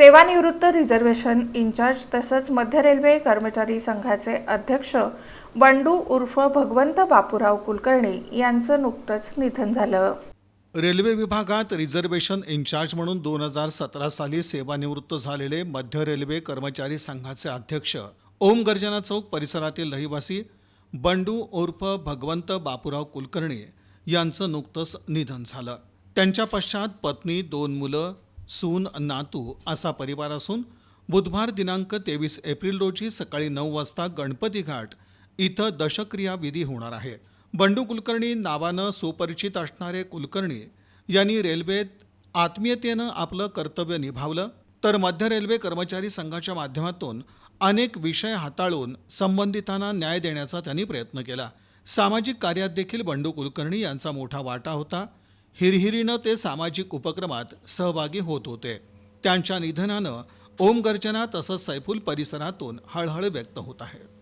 सेवानिवृत्त reservation in-charge तसंच मध्य रेल्वे कर्मचारी संघाचे अध्यक्ष बंडू उर्फ भगवंत बापूराव कुलकर्णी यांचं नुकतंच निधन झालं. रेल्वे विभागात रिझर्वेशन इन्चार्ज म्हणून दोन हजार सतरा साली सेवानिवृत्त झालेले मध्य रेल्वे कर्मचारी संघाचे अध्यक्ष ओम गर्जना चौक परिसरातील रहिवासी बंडू उर्फ भगवंत बापूराव कुलकर्णी यांचं नुकतंच निधन झालं. त्यांच्या पश्चात पत्नी दोन मुलं सून नातू असा परिवार असून बुधवार दिनांक तेवीस एप्रिल रोजी सकाळी नऊ वाजता गणपती घाट इथं दशक्रिया विधी होणार आहे. बंडू कुलकर्णी नावानं सुपरिचित असणारे कुलकर्णी यांनी रेल्वेत आत्मीयतेनं आपलं कर्तव्य निभावलं. तर मध्य रेल्वे कर्मचारी संघाच्या माध्यमातून अनेक विषय हाताळून संबंधितांना न्याय देण्याचा त्यांनी प्रयत्न केला. सामाजिक कार्यात देखील बंडू कुलकर्णी यांचा मोठा वाटा होता. हिरहिरीनं ते सामाजिक उपक्रमात सहभागी होत होते. त्यांच्या निधनानं ओम गर्जना तसंच सैफुल परिसरातून हळहळ व्यक्त होत आहे.